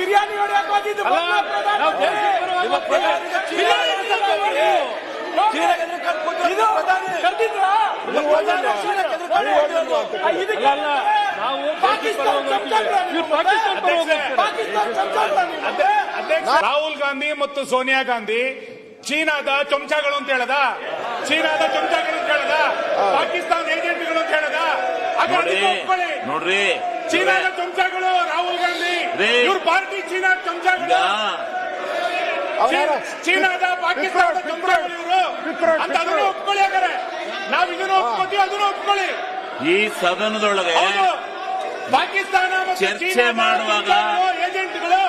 ಬಿರಿಯಾನಿ ಹೋಗಿದ್ದು. ರಾಹುಲ್ ಗಾಂಧಿ ಮತ್ತು ಸೋನಿಯಾ ಗಾಂಧಿ ಚೀನಾದ ಚಮಚಗಳು ಅಂತ ಹೇಳದ? ಚೀನಾದ ಚಮಚಗಳು ಅಂತ ಹೇಳದ? ಪಾಕಿಸ್ತಾನ ಏಜೆಂಟ್ಗಳು ಅಂತ ಹೇಳದ? ನೋಡ್ರಿ. ಚೀನಾದ ಚಮಚಗಳು ರಾಹುಲ್ ಗಾಂಧಿ. ಇವ್ರ ಪಾರ್ಟಿ ಚೀನಾ ಚಮಚಗಳು ಚೀನಾದ ಪಾಕಿಸ್ತಾನದ ಚಮಚಗಳು ಇವರು. ಅಂತ ಅದನ್ನು ಒಪ್ಕೊಳ್ಳಿ ಹಾಗಾದ್ರೆ. ನಾವ್ ಇದನ್ನು ಒಪ್ಕೊತೀವಿ ಅದನ್ನು ಒಪ್ಕೊಳ್ಳಿ. ಈ ಸದನದೊಳಗೆ ಪಾಕಿಸ್ತಾನ ಮತ್ತು ಚರ್ಚೆ ಮಾಡುವಾಗ ಏಜೆಂಟ್ಗಳು.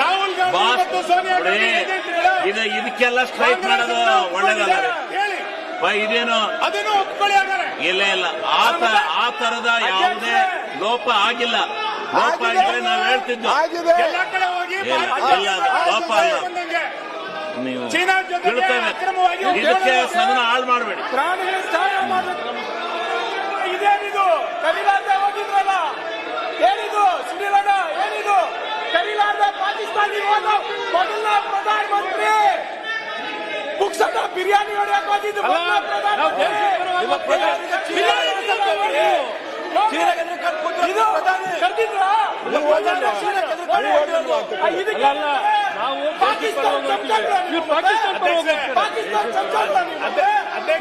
ರಾಹುಲ್ ಗಾಂಧಿ ಮತ್ತು ಸೋನಿಯಾ ನೋಡಿ ಗಾಂಧಿ ಏಜೆಂಟ್ಗಳು. ಇದು ಇದಕ್ಕೆಲ್ಲ ಸ್ಟ್ರೈಕ್ ಮಾಡೋದು ಒಳ್ಳೇದಲ್ಲ ರೀ. ಹೇಳಿ. ಬಾ, ಇದೇನು? ಅದನ್ನು ಒಪ್ಕೊಳ್ಳಿ ಹಾಗಾದ್ರೆ. ಇಲ್ಲ ಇಲ್ಲ. ಆ ತರದ ಯಾವುದೇ ಲೋಪ ಆಗಿಲ್ಲ. ಲೋಪ ನಾವು ಹೇಳ್ತಿದ್ವು ಎಲ್ಲ ಕಡೆ ಹೋಗಿ ಇಲ್ಲ. ಬಂದಂಗೆ. ನೀವು ಚೀನಾ ಜೊತೆಗೆ ತಿಳ್ತೇವೆ ಅಕ್ರಮವಾಗಿ ಇದಕ್ಕೆ ಸದನ ಹಾಳು ಮಾಡಬೇಡಿ. ಪ್ರಾಣಿಗೆ ಸಹಾಯ ಮಾಡಬೇಕು ಇದೇನಿದು ಕರಿಲಾರ್ದೆ ಹೋಗಿದ್ರಲ್ಲ? ಏನಿದು? ಸುನಿಲಣ್ಣ ಏನಿದು? ಕರಿಲಾರ್ದೆ ಪಾಕಿಸ್ತಾನಿ ಹೋದ ಮೊದಲ ಪ್ರಧಾನಮಂತ್ರಿ. ಬುಕ್ಸನ್ನ ಬಿರಿಯಾನಿ ಹೊಡೆಯಕ್ ಹೋಗಿದ್ದು ಪ್ರಧಾನಮಂತ್ರಿ.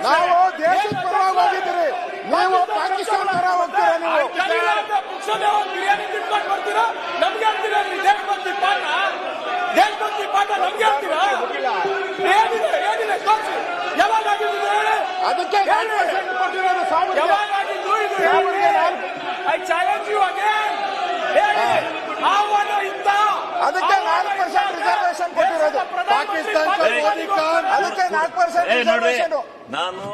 ನಾವು ದೇಶದ ಪಾಕಿಸ್ತಾನ ಪರವಾಗಿ ಹೋಗಿದ್ದೀರಿ. ನೀವು ಪಾಕಿಸ್ತಾನ ಪರ ಹೋಗ್ತೀರಾ ನೀವು? ಬಿರಿಯಾನಿ ತಿನ್ಕೊಂಡು ಬರ್ತೀರಾ? ನಮ್ಗೆ ಹೇಳ್ತೀರಾ ನೀವು ದೇಶಭಕ್ತಿ ಪಾಠ? ದೇಶಭಕ್ತಿ ಪಾಠ ನಮ್ಗೆ ಹೇಳ್ತೀರಾ ಏನಿದೆ ಏನಿದೆ ತೋರಿಸಿ. ಯಾವಾಗ ಅದಕ್ಕೆ ಹೇಳಿ. 4% ಕೊಟ್ಟಿರೋದು ಸಾವಿರ ಯಾವಾಗ ಐ ಚಾಲೆಂಜ್ ಯು ಅಗೇನ್ ಅದಕ್ಕೆ ನಾಲ್ಕು ಪರ್ಸೆಂಟ್ ರಿಸರ್ವೇಶನ್ ಕೊಟ್ಟಿರೋದು. ಪಾಕಿಸ್ತಾನ ಅದಕ್ಕೆ ನಾಲ್ಕು ಪರ್ಸೆಂಟ್ ರಿಸರ್ವೇಶನ್ ನಾನು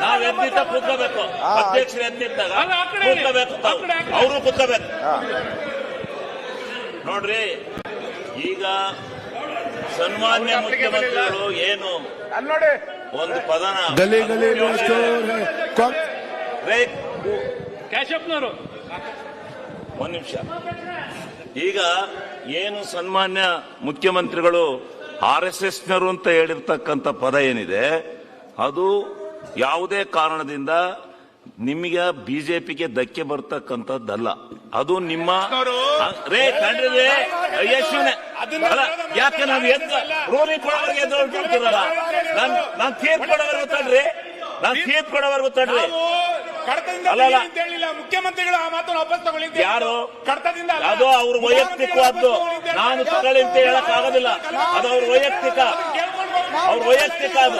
ನಾವ್ ಎದ್ದಿದ್ದ ಕೂತ್ಕೋಬೇಕು. ಅಧ್ಯಕ್ಷರು ಎದ್ದಿದ್ದಾಗ. ಕೂತ್ಕೋಬೇಕು. ಅವರು ಕೂತ್ಕೋಬೇಕು. ನೋಡ್ರಿ ಈಗ ಸನ್ಮಾನ್ಯ ಮುಖ್ಯಮಂತ್ರಿಗಳು ಏನು ಅಲ್ಲಿ ನೋಡಿ ಒಂದು ಪದನ ಗಲಿ ಗಲಿ ರೇ, ಕ್ಯಾಶಪ್ನವರು. ಒಂದ್ ನಿಮಿಷ. ಈಗ ಏನು ಸನ್ಮಾನ್ಯ ಮುಖ್ಯಮಂತ್ರಿಗಳು ಆರ್ ಎಸ್ ಎಸ್ನರು ಅಂತ ಹೇಳಿರ್ತಕ್ಕಂಥ ಪದ ಏನಿದೆ ಅದು ಯಾವುದೇ ಕಾರಣದಿಂದ ನಿಮಗೆ ಬಿಜೆಪಿಗೆ ಧಕ್ಕೆ ಬರ್ತಕ್ಕಂಥದ್ದಲ್ಲ. ಅದು ನಿಮ್ಮ ರೇ ಕಂಡ್ರಿ ರೇ ಯಶುನೆ. ಯಾಕೆ ನಾನು ಎದ್ದ ರೂಲಿಂಗ್ ಕೊಡೋವರೆಗೆ ಎದ್ದು ಹೊರಟಿರ್ತೀರಲ್ಲ ನಾನ್ ನಾನ್ ತೀರ್ಪು ಕೊಡೋವರೆಗೂ ತಡ್ರಿ. ನಾನ್ ತೀರ್ಪು ಕೊಡೋವರೆಗೂ ತಡ್ರಿ. ನಾವು ಕಡತದಿಂದ ಅಲ್ಲ, ಅಲ್ಲ. ಅಂತ ಹೇಳಿಲ್ಲ. ಮುಖ್ಯಮಂತ್ರಿಗಳು ಆ ಮಾತನ್ನು ವಾಪಸ್ ತಗೊಳ್ಳಿ ಯಾರು? ಕಡತದಿಂದ. ಅದು ಅವ್ರ ವೈಯಕ್ತಿಕವಾದ್ದು. ನಾನು ತಗೊಳ್ಳಿ ಅಂತ ಹೇಳಕ್ ಆಗೋದಿಲ್ಲ ಅದು ಅವ್ರ ವೈಯಕ್ತಿಕ. ಅವ್ರ ವೈಯಕ್ತಿಕ ಅದು.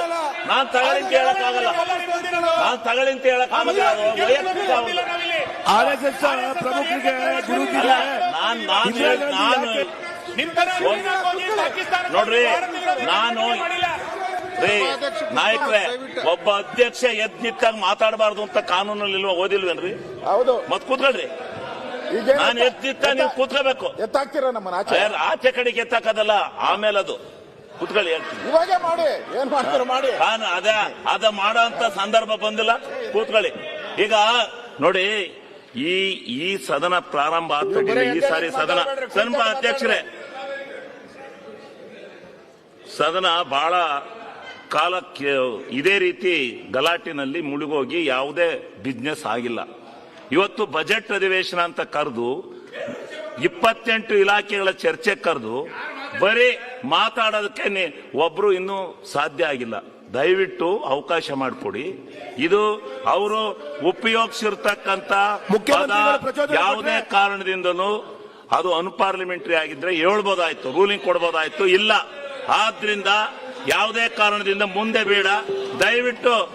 ನಾನ್ ತಗಳಿಂತ ಹೇಳಕ್ಕಾಗಲ್ಲ. ಹೇಳಕ್ ಆಗಲ್ಲ ನಾನ್ ತಗಳಿಂತ ಹೇಳಕ್ಕಾಗಲ್ಲ ವೈಯಕ್ತಿಕ ಅವ್ರ್ದು. ಆರ್ ಎಸ್ ಎಸ್ ಪ್ರಮುಖರಿಗೆ ನಾನ್ ನಾನು ನೋಡ್ರಿ ನಾನು ರೇ ನಾಯಕ್ರೆ ಒಬ್ಬ ಅಧ್ಯಕ್ಷ ಎದ್ ನಿಂತಾಗ ಮಾತಾಡಬಾರ್ದು ಅಂತ ಕಾನೂನಲ್ಲಿ ಇಲ್ವಾ ಓದಿಲ್ವೇನ್ರಿ? ಹೌದು. ಮತ್ ಕೂತ್ಕೊಳ್ರಿ. ಈಗ ನಾನು ಎದ್ದಿತ್ತ ನೀವು ಕೂತ್ಕೋಬೇಕು ಎತ್ತಾಕ್ತೀರಾ ನಮ್ಮನ್ನ ಆಚೆ? ಕಡೆಗೆ ಎತ್ತಾಕದಲ್ಲ ಆಮೇಲೆ ಅದು ಕುತ್ಕೊಳ್ಳಿ ಹೇಳ್ತೀನಿ ಇವಾಗೆ ಮಾಡಿ ಏನ್ ಮಾಡ್ತಾರೆ ಮಾಡಿ. ನಾನು ಅದ ಅದ ಮಾಡೋ ಅಂತ ಸಂದರ್ಭ ಬಂದಿಲ್ಲ. ಕೂತ್ಕೊಳ್ಳಿ. ಈಗ ನೋಡಿ ಈ ಈ ಸದನ ಪ್ರಾರಂಭ ಆಗ್ತಾ ಈ ಸಾರಿ ಸದನ. ಸನ್ಮ ಅಧ್ಯಕ್ಷರೇ. ಸದನ ಬಹಳ ಕಾಲಕ್ಕೆ ಇದೇ ರೀತಿ ಗಲಾಟಿನಲ್ಲಿ ಮುಳುಗೋಗಿ ಯಾವುದೇ ಬಿಸ್ನೆಸ್ ಆಗಿಲ್ಲ. ಇವತ್ತು ಬಜೆಟ್ ಅಧಿವೇಶನ ಅಂತ ಕರೆದು ಇಪ್ಪತ್ತೆಂಟು ಇಲಾಖೆಗಳ ಚರ್ಚೆ ಕರೆದು ಬರೀ ಮಾತಾಡೋದಕ್ಕೆ ಒಬ್ರು ಇನ್ನೂ ಸಾಧ್ಯ ಆಗಿಲ್ಲ. ದಯವಿಟ್ಟು ಅವಕಾಶ ಮಾಡಿಕೊಡಿ. ಇದು ಅವರು ಉಪಯೋಗಿಸಿರ್ತಕ್ಕಂಥ ಪ್ರಚೋದನೆ ಯಾವುದೇ ಕಾರಣದಿಂದಲೂ ಅದು ಅನ್ಪಾರ್ಲಿಮೆಂಟರಿ ಆಗಿದ್ರೆ ಹೇಳ್ಬೋದಾಯ್ತು ರೂಲಿಂಗ್ ಕೊಡ್ಬೋದಾಯ್ತು ಇಲ್ಲ. ಆದ್ರಿಂದ ಯಾವುದೇ ಕಾರಣದಿಂದ ಮುಂದೆ ಬೇಡ. ದಯವಿಟ್ಟು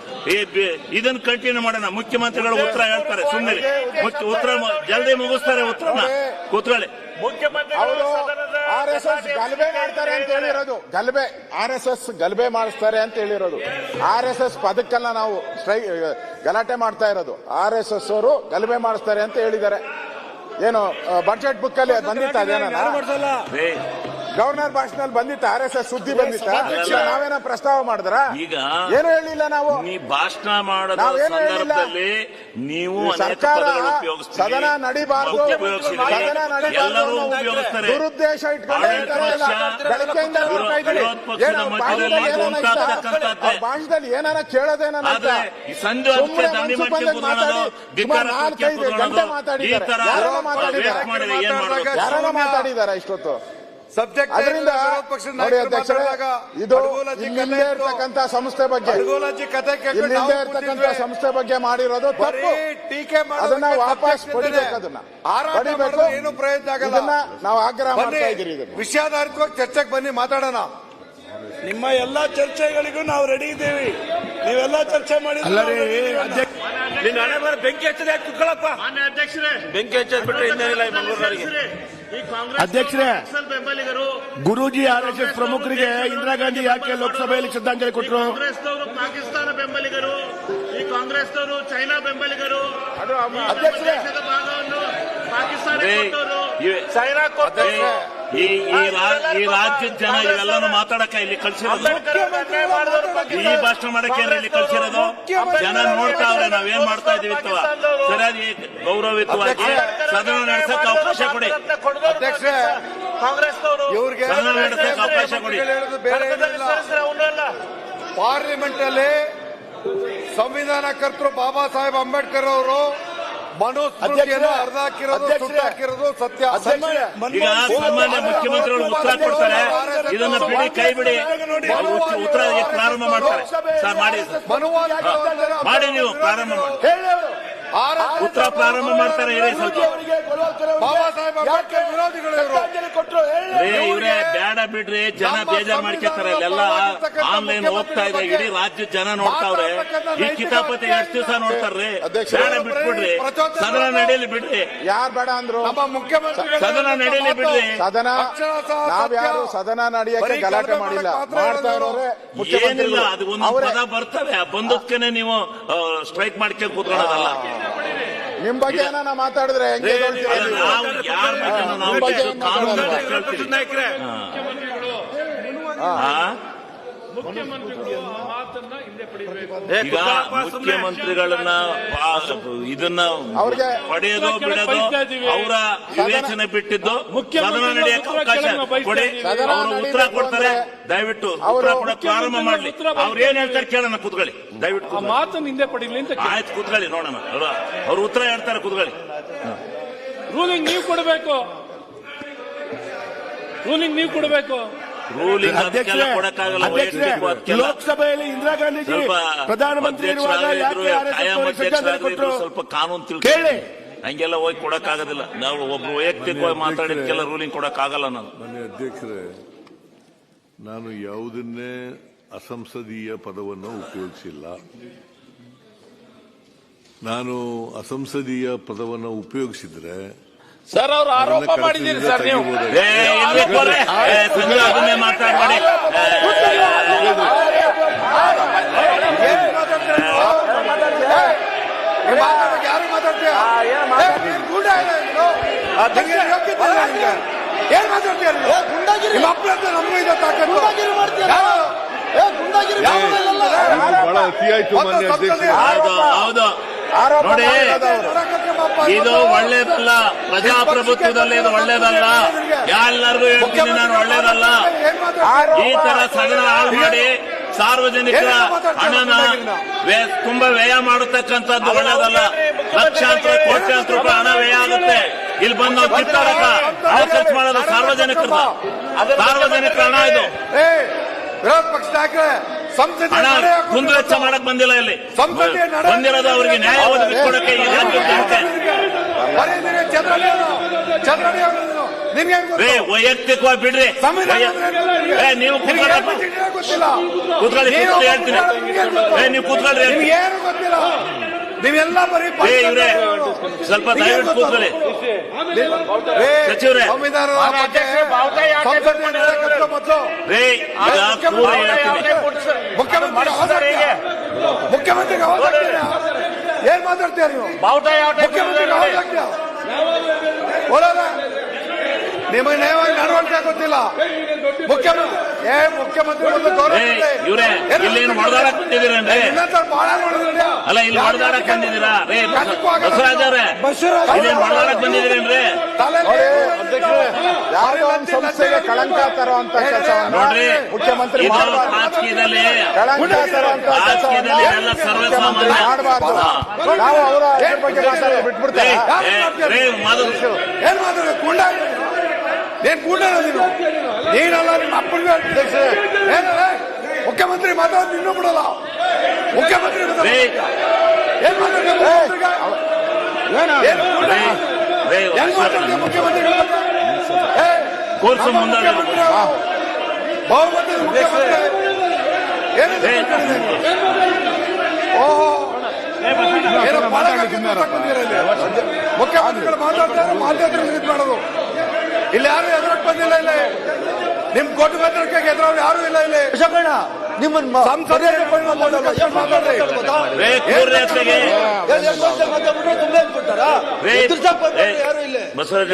ಇದನ್ನ ಕಂಟಿನ್ಯೂ ಮಾಡೋಣ. ಮುಖ್ಯಮಂತ್ರಿಗಳು ಉತ್ತರ ಹೇಳ್ತಾರೆ. ಸುಮ್ಮನೆ ಉತ್ತರ ಜಲ್ದಿ ಮುಗಿಸ್ತಾರೆ ಉತ್ತರನ ಕೂತ್ಕೊಳ್ಳಿ. ಅವರು ಆರ್ ಎಸ್ ಎಸ್ ಗಲಭೆ ಮಾಡ್ತಾರೆ ಅಂತ ಹೇಳಿರೋದು. ಗಲಭೆ ಆರ್ ಎಸ್ ಎಸ್ ಗಲಭೆ ಮಾಡಿಸ್ತಾರೆ ಅಂತ ಹೇಳಿರೋದು. ಆರ್ ಎಸ್ ಎಸ್ ಪದಕ್ಕೆಲ್ಲ ನಾವು ಸ್ಟ್ರೈ ಗಲಾಟೆ ಮಾಡ್ತಾ ಇರೋದು. ಆರ್ ಎಸ್ ಎಸ್ ಅವರು ಗಲಭೆ ಮಾಡಿಸ್ತಾರೆ ಅಂತ ಹೇಳಿದ್ದಾರೆ. ಏನು ಬಜೆಟ್ ಬುಕ್ ಅಲ್ಲಿ ಬಂದಿತ್ತ ಗವರ್ನರ್ ಭಾಷಣದಲ್ಲಿ ಬಂದಿತ್ತ ಆರ್ ಎಸ್ ಎಸ್ ಸುದ್ದಿ ಬಂದಿತ್ತ. ನಾವೇನ ಪ್ರಸ್ತಾವ ಮಾಡಿದ್ರ? ಈಗ ಏನು ಹೇಳಿಲ್ಲ ನಾವು. ನೀ ಭಾಷಣ ಮಾಡದ ಹೇಳಿಲ್ಲ. ಸಂದರ್ಭದಲ್ಲಿ ನೀವು ಈ ಸರ್ಕಾರ ಸದನ ನಡಿಬಾರದು. ಸದನ ನಡಿಬಾರ್ದು ದುರುದ್ದೇಶ ಇಟ್ಕೊಂಡು ಭಾಷಣದಲ್ಲಿ ಏನಾರ ಕೇಳೋದೇನ ಈ ಮಾತಾಡಿ. ಈ ವೇಸ್ಟ್ ಮಾಡಿದ್ರೆ ಏನ್ ಮಾಡ್ಬೇಕು? ಯಾರನ್ನ ಮಾತಾಡಿದಾರ ಇಷ್ಟೊತ್ತು? ಸಬ್ಜೆಕ್ಟ್ ಅದರಿಂದ ಇದು ಇಲ್ಲಿಂದೇ ಇರ್ತಕ್ಕಂಥ ಇರ್ತಕ್ಕಂಥ ಸಂಸ್ಥೆ ಬಗ್ಗೆ. ಇಲ್ಲಿಂದೇ ಇರ್ತಕ್ಕಂಥ ಸಂಸ್ಥೆ ಬಗ್ಗೆ ಮಾಡಿರೋದು ತಪ್ಪು. ಅದನ್ನ ವಾಪಸ್. ಪಡಿಬೇಕು ಅದನ್ನ. ಪಡಿಬೇಕು. ಏನು ಪ್ರಯತ್ನ ಆಗಲ್ಲ. ಇದನ್ನ ನಾವು ಆಗ್ರಹ ಮಾಡ್ತಾ ಇದೀರಿ ವಿಷಯಾಧಾರಿತವಾಗಿ ಚರ್ಚೆಗೆ ಬನ್ನಿ ಮಾತಾಡೋಣ. ನಿಮ್ಮ ಎಲ್ಲಾ ಚರ್ಚೆಗಳಿಗೂ ನಾವು ರೆಡಿ ಇದ್ದೀವಿ. ನೀವೆಲ್ಲ ಚರ್ಚೆ ಮಾಡಿ ನಿನ್ನ ಹಣೆ ಬರ ಬೆಂಕಿ ಹಚ್ಚದೆ ಅಧ್ಯಕ್ಷರೇ ಬೆಂಕಿ ಹಚ್ಚದ್ ಬಿಟ್ರೆ ಇನ್ನೇನಿಲ್ಲ ಈ ಮಂಗಳೂರಿಗೆ ಅಧ್ಯಕ್ಷರೇ ಬೆಂಬಲಿಗರು ಗುರೂಜಿ ಆರ್ ಎಸ್ ಎಸ್ ಪ್ರಮುಖರಿಗೆ ಇಂದಿರಾ ಗಾಂಧಿ ಯಾಕೆ ಲೋಕಸಭೆಯಲ್ಲಿ ಶ್ರದ್ಧಾಂಜಲಿ ಕೊಟ್ಟರು ಕಾಂಗ್ರೆಸ್ನವರು ಪಾಕಿಸ್ತಾನ ಬೆಂಬಲಿಗರು ಈ ಕಾಂಗ್ರೆಸ್ನವರು ಚೈನಾ ಬೆಂಬಲಿಗರು ಅಧ್ಯಕ್ಷರೇ. ದೇಶದ ಭಾಗವನ್ನು ಪಾಕಿಸ್ತಾನ ರೇ, ಕೊಟ್ಟವರು. ಇವೆ- ಚೈನಾ ಕೊಟ್ಟವರು. ಈ ಈ ರಾ- ಈ ರಾಜ್ಯದ ಜನ ಇವೆಲ್ಲಾನು ಮಾತಾಡಕ ಇಲ್ಲಿ ಕಳ್ಸಿರೋದು. ಈ ಭಾಷಣ ಮಾಡಕ್ಕೆ ಇಲ್ಲಿ ಕಳ್ಸಿರೋದು? ಜನ ನೋಡ್ತಾ ಅವ್ರೆ ನಾವೇನ್ ಮಾಡ್ತಾ ಇದೀವಿ ಸರಿಯಾಗಿ ಗೌರವಯುತವಾಗಿ ಸದನ ನಡೆಸಕ್ಕೆ ಅವಕಾಶ ಕೊಡಿ. ಸದನ ನಡೆಸಕ್ಕೆ ಅವಕಾಶ ಕೊಡಿ. ಪಾರ್ಲಿಮೆಂಟ್ ಅಲ್ಲಿ. ಸಂವಿಧಾನ ಕರ್ತರು ಬಾಬಾ ಸಾಹೇಬ್ ಅಂಬೇಡ್ಕರ್ ಅವರು ಈಗ ಸಾಮಾನ್ಯ ಮುಖ್ಯಮಂತ್ರಿಗಳು ಉತ್ತರ ಕೊಡ್ತಾರೆ. ಇದನ್ನ ಬಿಡಿ ಕೈ ಬಿಡಿ. ಉತ್ತರ- ಪ್ರಾರಂಭ ಮಾಡ್ತಾರೆ. ಸರ್ ಮಾಡಿ ಮಾಡಿ ನೀವು ಪ್ರಾರಂಭ ಮಾಡಿ. ಉತ್ತರ ಪ್ರಾರಂಭ ಮಾಡ್ತಾರೆ ಹೇಳಿ ಸ್ವಲ್ಪ. ಬಾಬಾ ಸಾಹೇಬ್ ಅಂಬೇಡ್ಕರ್ ವಿರೋಧಿಗಳು ಇವ್ರೆ. ಬೇಡ ಬಿಡ್ರಿ ಜನ ಬೇಜಾರ್ ಮಾಡ್ಕೊತಾರೆ ಅಲ್ಲೆಲ್ಲ ಆನ್ಲೈನ್ ಹೋಗ್ತಾ ಇದೆ ಇಡೀ ರಾಜ್ಯ ಜನ ನೋಡ್ತಾವ್ರೆ ಈ ಕಿತಾಪತಿ ಎಷ್ಟು ದಿವಸ ನೋಡ್ತಾರ್ರಿ? ಬೇಡ ಬಿಟ್ಬಿಡ್ರಿ. ಸದನ ನಡೀಲಿ ಬಿಡ್ರಿ. ಯಾರ್ ಬೇಡ ಅಂದ್ರು? ನಮ್ಮ ಮುಖ್ಯಮಂತ್ರಿಗಳು ಸದನ ನಡೀಲಿ ಬಿಡ್ರಿ. ಸದನ ನಾವ್ಯಾರು ಸದನ ನಡೆಯಕ್ಕೆ ಗಲಾಟೆ ಗಲಾಟೆ ಮಾಡಿಲ್ಲ. ಮಾಡ್ತಾ. ಇರೋರೆ ಏನಿಲ್ಲ ಅದು ಒಂದು ಪದ ಬರ್ತವೆ. ಆ ಬಂದದ್ಕೇನೆ ನೀವು ಸ್ಟ್ರೈಕ್ ಮಾಡ್ಕೊಂಡು ಕೂತ್ಕೊಳ್ಳೋದಲ್ಲ. ನಿಮ್ ಬಗ್ಗೆ ಏನಾನ ಮಾತಾಡಿದ್ರೆ ಹೆಂಗೆ ಹೇಳ್ತೀರಾ? ನೀವು? ನಾವು ಯಾರ ಬಗ್ಗೆ ನಾವು ನಿಮ್ ಬಗ್ಗೆ ಏನ್ ಕಾನೂನು ಮಾತಾಡೋದು? ಕೇಳ್ತೀವಿ ಹಾ? ಈಗ ಮುಖ್ಯಮಂತ್ರಿಗಳನ್ನ ಇದನ್ನ ಅವ್ರಿಗೆ ಪಡೆಯೋದು ಬಿಡೋದು ಅವರ ವಿವೇಚನೆ ಬಿಟ್ಟಿದ್ದು ಸದನ ನಡೆಯಕ್ಕೆ ಅವಕಾಶ ಕೊಡಿ. ಸದನ ಅವರು ಉತ್ತರ ಕೊಡ್ತಾರೆ. ದಯವಿಟ್ಟು ಅವರು ಉತ್ತರ ಕೊಡಕ್ಕೆ ಪ್ರಾರಂಭ ಮಾಡಲಿ. ಅವ್ರು ಏನ್ ಹೇಳ್ತಾರೆ ಕೇಳೋಣ ಕೂತ್ಕೊಳ್ಳಿ. ದಯವಿಟ್ಟು. ಮಾತನ್ನು ಹಿಂದೆ ಪಡೀಲಿ ಅಂತ ಆಯ್ತು ಕೂತ್ಕೊಳ್ಳಿ ನೋಡೋಣ. ಅವ್ರು- ಅವ್ರು ಉತ್ತರ ಹೇಳ್ತಾರೆ ಕೂತ್ಕೊಳ್ಳಿ. ರೂಲಿಂಗ್ ನೀವು ಕೊಡಬೇಕು. ರೂಲಿಂಗ್ ನೀವು ಕೊಡಬೇಕು. ರೂಲಿಂಗ್ ಅದಕ್ಕೆಲ್ಲ ಕೊಡಕ್ಕಾಗಲ್ಲ ಲೋಕಸಭೆಯಲ್ಲಿ ಇಂದಿರಾ ಗಾಂಧೀಜಿ ಪ್ರಧಾನಮಂತ್ರಿ ಇರುವಾಗ ಸ್ವಲ್ಪ ಕಾನೂನು ಕೇಳಿ. ತಿಳ್ಕೊಳ್ಳಿ ಹಂಗೆಲ್ಲ ಹೋಗಿ ಕೊಡಕ್ಕಾಗೋದಿಲ್ಲ. ನಾವು ಒಬ್ಬ ವೈಯಕ್ತಿಕವಾಗಿ ಮಾತಾಡಿದ್ಕೆಲ್ಲ ರೂಲಿಂಗ್ ಕೊಡಕ್ಕಾಗಲ್ಲ ನಾನು. ಮನೆ ಅಧ್ಯಕ್ಷರೇ ನಾನು ಯಾವುದನ್ನೇ ಅಸಂಸದೀಯ ಪದವನ್ನು ಉಪಯೋಗಿಸಿಲ್ಲ. ನಾನು ಅಸಂಸದೀಯ ಪದವನ್ನು ಉಪಯೋಗಿಸಿದ್ರೆ ಸರ್ ಅವ್ರು ಆರೋಪ ಮಾಡಿದ್ದೀರಿ ಸರ್ ನೀವು ಅದನ್ನೇ ಮಾತಾಡ್ಬೇಡಿ ಯಾರು ಮಾತಾಡ್ತೀಯ. ಏನ್ ಮಾತಾಡ್ತೀಯ? ನಿಮ್ಮ ನಮಗೂ ಇದೆ ತಾಕತ್ತು. ಬಹಳ ಅತಿಯಾಯ್ತು ಮಾನ್ಯ ಅಧ್ಯಕ್ಷ ಹೌದು ನೋಡಿ ಇದು ಒಳ್ಳೆ ಒಳ್ಳೇದಲ್ಲ ಪ್ರಜಾಪ್ರಭುತ್ವದಲ್ಲಿ ಇದು ಒಳ್ಳೇದಲ್ಲ. ಎಲ್ಲರಿಗೂ ಹೇಳ್ತೀನಿ, ನಾನು ಒಳ್ಳೇದಲ್ಲ. ಈ ತರ ಸದನ ಹಾಳು ಮಾಡಿ ಸಾರ್ವಜನಿಕರ ಹಣನ ತುಂಬಾ ವ್ಯಯ ಮಾಡತಕ್ಕಂಥದ್ದು ಒಳ್ಳೇದಲ್ಲ. ಲಕ್ಷಾಂತರ, ಕೋಟ್ಯಾಂತರ ರೂಪಾಯಿ ಹಣ ವ್ಯಯ ಆಗುತ್ತೆ. ಇಲ್ಲಿ ಬಂದು ನಾವು ಹಣ ಖರ್ಚು ಮಾಡೋದು? ಸಾರ್ವಜನಿಕರ ಸಾರ್ವಜನಿಕರ ಹಣ ಇದು. ವಿರೋಧ ಪಕ್ಷ ಕುಂದುವೆಚ್ಚ ಮಾಡಕ್ ಬಂದಿಲ್ಲ ಇಲ್ಲಿ. ಬಂದಿರೋದು ಅವರಿಗೆ ನ್ಯಾಯ ಒದಗಿಸ್ಕೊಡಕ್ಕೆ ಈ ವೈಯಕ್ತಿಕವಾಗಿ ಬಿಡ್ರಿ. ನೀವು. ಕೂತ್ಕೊಳ್ಳಿ. ಕೂತ್ಕೊಳ್ಳಿ ಹೇಳ್ತೀನಿ. ನೀವು ಕೂತ್ಕೊಳ್ರಿ ನೀವೆಲ್ಲ ಬರೀ ಸ್ವಲ್ಪ ದಯವಿಟ್ಟು ಕೂತ್ಕೊಳ್ಳಿ. ಸಚಿವರೇ. ರೇ ಈಗ ಪೂರ ಹೇಳ್ತೀನಿ. ಮುಖ್ಯಮಂತ್ರಿ? ಮುಖ್ಯಮಂತ್ರಿಗೆ? ಏನ್ ಮಾತಾಡ್ತೀಯ ನೀವು? ಬಾವುಟ ಯಾವ ಮುಖ್ಯಮಂತ್ರಿ ಹೋರಾಟ. ನಿಮಗೆ ನ್ಯಾಯವಾಗಿ ನಡವಳಿಕೆ ಗೊತ್ತಿಲ್ಲ ಗೊತ್ತಿಲ್ಲ ಮುಖ್ಯಮಂತ್ರಿ ಏ ಮುಖ್ಯಮಂತ್ರಿ ಇಲ್ಲೇನು ಭಾಳ ನೋಡಿದ್ರಿ. ಅಲ್ಲ ಇಲ್ಲಿ ಹೊಡೆದಾಡಕ್ ಬಂದಿದ್ದೀರಾ? ರೇ ಬಸವರಾಜ್ ಅವ್ರೆ ಇಲ್ಲೇನು ಹೊಡೆದಾಡಕ್ ಬಂದಿದ್ದೀರೇನ್ರಿ ಯಾವುದೋ ಒಂದು ಸಂಸ್ಥೆಗೆ ಕಳಂಕ ತರುವಂತ ನೋಡ್ರಿ ಮುಖ್ಯಮಂತ್ರಿ ರಾಜಕೀಯದಲ್ಲಿ ರಾಜಕೀಯದಲ್ಲಿ ಎಲ್ಲ ಸರ್ವಸಾಮಾನ್ಯ ಮಾಡಬಾರ್ದು. ನಾವು ಅವರ ಬಗ್ಗೆ ಬಿಟ್ಬಿಡ್ತೇವೆ. ಏನ್ ಮಾತಾಡ ಗುಂಡ ಕೂಡ ನೀನು. ನೀನಲ್ಲ ನಿಮ್ಮ ಅಪ್ಪನಿಗೆ ಏನಲ್ಲ ಮುಖ್ಯಮಂತ್ರಿ ಮಾತಾಡೋದು ಇನ್ನೂ ಬಿಡಲ್ಲ. ಮುಖ್ಯಮಂತ್ರಿ ಏನ್ ಮುಂದೆ ಮುಖ್ಯಮಂತ್ರಿ. ಬಹುಮತದ ಮುಖ್ಯಮಂತ್ರಿ. ಓಹೋ. ಮುಖ್ಯಮಂತ್ರಿಗಳು ಮಾತಾಡ್ತಾರೆ ಮಾತಾಡ್ತಾರೆ ಇದು ಮಾಡೋದು. ಇಲ್ಲಿ ಯಾರು ಎದುರಕ್ಕೆ ಬಂದಿಲ್ಲ ಇಲ್ಲಿ. ನಿಮ್ ಕೊಟ್ಟು ಮಾತಾಡಕ್ಕೆ ಎದುರವ್ರು ಯಾರು ಇಲ್ಲ ಇಲ್ಲಿ. ನಿಮ್ಮನ್ನ ಬಸವರಾಜ್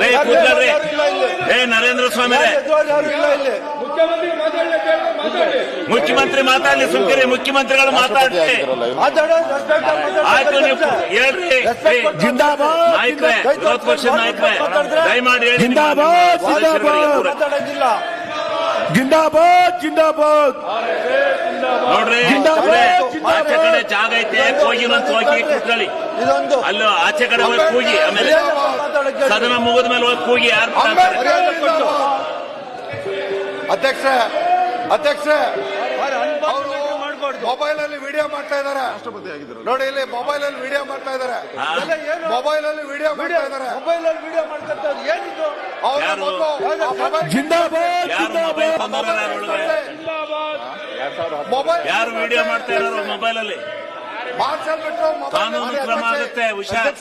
ರೇ, ಕೂತ್ಕೊಳ್ರಿ. ಏ ನರೇಂದ್ರ ಸ್ವಾಮಿ ಯಾರು ಇಲ್ಲ ಮಾತಾಡಿ ಮುಖ್ಯಮಂತ್ರಿ ಮಾತಾಡ್ಲಿ ಸುಮ್ಕಿರಿ. ಮುಖ್ಯಮಂತ್ರಿಗಳು ಮಾತಾಡ್ಲಿ. ಆಯ್ತು ನೀವು ಹೇಳ್ರಿ. ನಾಯ್ಕ್ರೆ ವಿರೋಧ ಪಕ್ಷದ ನಾಯ್ಕ್ರೆ ದಯಮಾಡಿ ಹೇಳಿ ಜಿಂದಾಬಾದ್. ಜಿಂದಾಬಾದ್. ಜಿಂದಾಬಾದ್ ನೋಡ್ರಿ ಜಿಂದಾಬಾದ್, ಇವ್ರೇ, ಜಿಂದಾಬಾದ್. ಆಚೆ ಕಡೆ ಜಾಗ ಐತೆ ಹೋಗಿನಂತ ಹೋಗಿ ಕೂತ್ಕೊಳ್ಳಿ ಅಲ್ಲ ಆಚೆ ಕಡೆ ಹೋಗಿ ಕೂಗಿ ಆಮೇಲೆ ಸದನ ಮುಗಿದ ಮೇಲೆ ಹೋಗಿ ಕೂಗಿ ಯಾರು ಅಧ್ಯಕ್ಷ ಅಧ್ಯಕ್ಷ ಮೊಬೈಲ್ ಅಲ್ಲಿ ವಿಡಿಯೋ ಮಾಡ್ತಾ ಇದಾರೆ ನೋಡಿ ಇಲ್ಲಿ ಮೊಬೈಲ್ ಅಲ್ಲಿ ವಿಡಿಯೋ ಮಾಡ್ತಾ ಇದಾರೆ ಮೊಬೈಲ್ ಅಲ್ಲಿ ವಿಡಿಯೋ ಮಾಡ್ತಾ ಇದಾರೆ ಮೊಬೈಲ್ ಅಲ್ಲಿ ವಿಡಿಯೋ ಮಾಡ್ತಾ ಒಳಗಡೆ? ಮೊಬೈಲ್ ಯಾರು ವಿಡಿಯೋ ಮಾಡ್ತಾ ಇದಾರೆ ಮೊಬೈಲ್ ಅಲ್ಲಿ ಕಾನೂನು ಕ್ರಮ ಆಗುತ್ತೆ ಹುಷಾರ್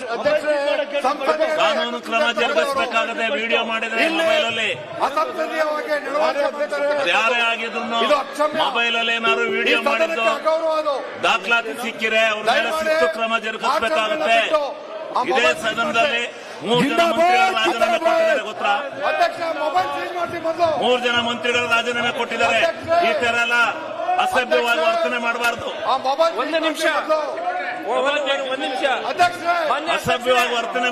ಕಾನೂನು ಕ್ರಮ ಜರುಗಿಸಬೇಕಾಗುತ್ತೆ ವಿಡಿಯೋ ಮಾಡಿದ್ರೆ ಮೊಬೈಲ್ ಅಲ್ಲಿ. ಯಾರೇ ಆಗಿದ್ರು. ಮೊಬೈಲ್ ಅಲ್ಲಿ ಏನಾದ್ರು ವಿಡಿಯೋ ಮಾಡಿದ್ದು ದಾಖಲಾತಿ ಸಿಕ್ಕಿರೆ ಅವ್ರ ಮೇಲೆ ಶಿಸ್ತು ಕ್ರಮ ಜರುಗಿಸಬೇಕಾಗುತ್ತೆ. ಇದೇ ಸದನದಲ್ಲಿ ಮೂರು ಜನ ಮಂತ್ರಿಗಳ ರಾಜೀನಾಮೆ ಕೊಟ್ಟಿದ್ದಾರೆ ಗೊತ್ತಾ? ಮೂರು ಜನ ಮಂತ್ರಿಗಳು ರಾಜೀನಾಮೆ ಕೊಟ್ಟಿದ್ದಾರೆ. ಈ ತರ ಎಲ್ಲ ಅಸಭ್ಯವಾಗಿ ವರ್ತನೆ ಮಾಡಬಾರದು. ಒಂದು ನಿಮಿಷ. ಒಂದು ನಿಮಿಷ. ಅಸಭ್ಯವಾಗಿ ವರ್ತನೆ